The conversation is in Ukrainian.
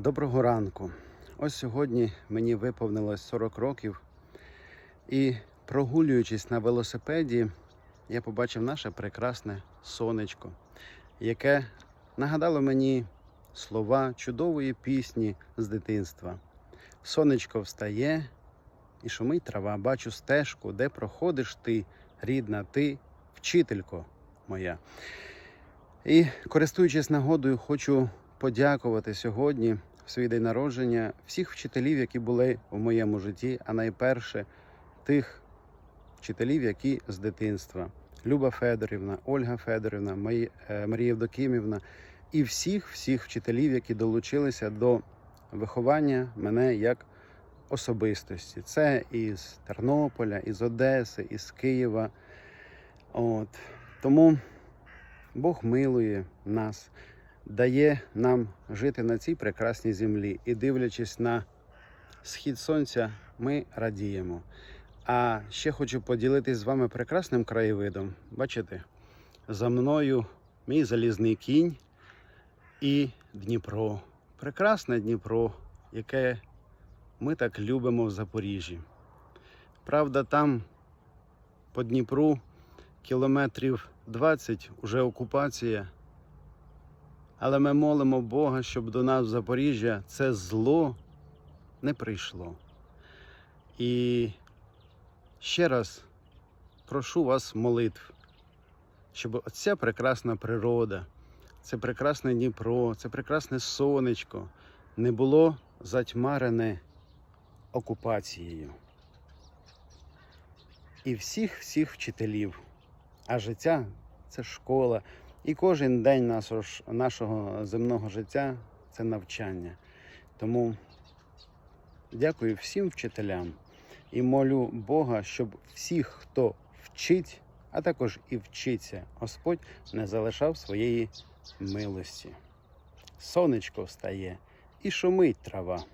Доброго ранку. Ось сьогодні мені виповнилось 40 років, і прогулюючись на велосипеді, я побачив наше прекрасне сонечко, яке нагадало мені слова чудової пісні з дитинства. Сонечко встає і шумить трава. Бачу стежку, де проходиш ти, рідна ти, вчителько моя. І користуючись нагодою, хочу подякувати сьогодні в свій день народження всіх вчителів, які були в моєму житті, а найперше тих вчителів, які з дитинства. Люба Федорівна, Ольга Федорівна, е, Марія Евдокімівна і всіх всіх вчителів, які долучилися до виховання мене як особистості. Це із Тернополя, із Одеси, із Києва. От. Тому Бог милує нас, дає нам жити на цій прекрасній землі. І дивлячись на схід сонця, ми радіємо. А ще хочу поділитись з вами прекрасним краєвидом. Бачите, за мною мій залізний кінь і Дніпро. Прекрасне Дніпро, яке ми так любимо в Запоріжжі. Правда, там по Дніпру кілометрів 20 уже окупація. Але ми молимо Бога, щоб до нас в Запоріжжя це зло не прийшло. І ще раз прошу вас молитв, щоб оця прекрасна природа, це прекрасне Дніпро, це прекрасне сонечко не було затьмарене окупацією. І всіх всіх вчителів. А життя це школа. І кожен день нашого, земного життя це навчання. Тому дякую всім вчителям і молю Бога, щоб всіх, хто вчить, а також і вчиться, Господь не залишав своєї милості. Сонечко встає і шумить трава.